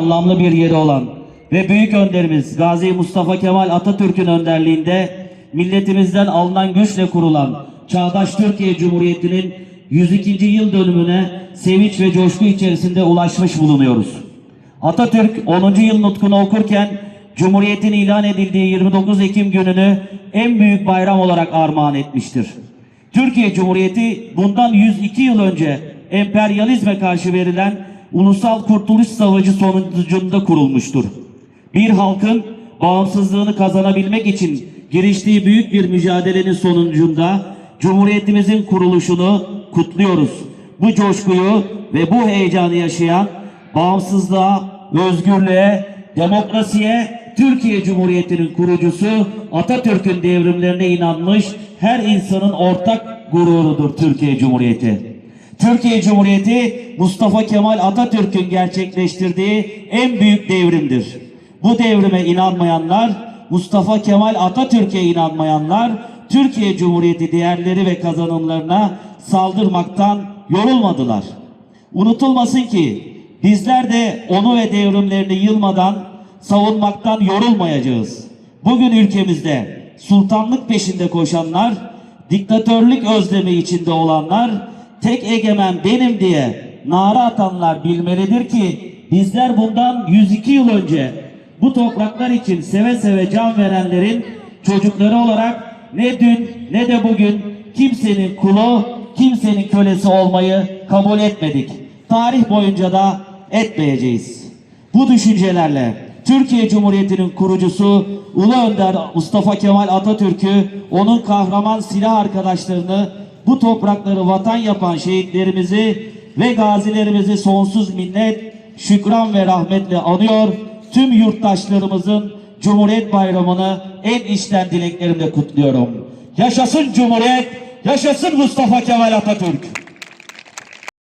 anlamlı bir yeri olan ve büyük önderimiz Gazi Mustafa Kemal Atatürk'ün önderliğinde milletimizden alınan güçle kurulan Çağdaş Türkiye Cumhuriyeti'nin 102. yıl dönümüne sevinç ve coşku içerisinde ulaşmış bulunuyoruz. Atatürk 10. yıl nutkunu okurken Cumhuriyet'in ilan edildiği 29 Ekim gününü en büyük bayram olarak armağan etmiştir. Türkiye Cumhuriyeti bundan 102 yıl önce emperyalizme karşı verilen ulusal kurtuluş savaşı sonucunda kurulmuştur. Bir halkın bağımsızlığını kazanabilmek için giriştiği büyük bir mücadelenin sonucunda Cumhuriyetimizin kuruluşunu kutluyoruz. Bu coşkuyu ve bu heyecanı yaşayan bağımsızlığa, özgürlüğe, demokrasiye, Türkiye Cumhuriyeti'nin kurucusu Atatürk'ün devrimlerine inanmış her insanın ortak gururudur Türkiye Cumhuriyeti. Türkiye Cumhuriyeti Mustafa Kemal Atatürk'ün gerçekleştirdiği en büyük devrimdir. Bu devrime inanmayanlar, Mustafa Kemal Atatürk'e inanmayanlar, Türkiye Cumhuriyeti değerleri ve kazanımlarına saldırmaktan yorulmadılar. Unutulmasın ki bizler de onu ve devrimlerini yılmadan savunmaktan yorulmayacağız. Bugün ülkemizde sultanlık peşinde koşanlar, diktatörlük özlemi içinde olanlar, tek egemen benim diye nara atanlar bilmelidir ki bizler bundan 102 yıl önce bu topraklar için seve seve can verenlerin çocukları olarak ne dün ne de bugün kimsenin kulu, kimsenin kölesi olmayı kabul etmedik. Tarih boyunca da etmeyeceğiz. Bu düşüncelerle Türkiye Cumhuriyeti'nin kurucusu Ulu Önder Mustafa Kemal Atatürk'ü, onun kahraman silah arkadaşlarını, bu toprakları vatan yapan şehitlerimizi ve gazilerimizi sonsuz minnet, şükran ve rahmetle anıyor. Tüm yurttaşlarımızın Cumhuriyet Bayramı'nı en içten dileklerimle kutluyorum. Yaşasın Cumhuriyet, yaşasın Mustafa Kemal Atatürk.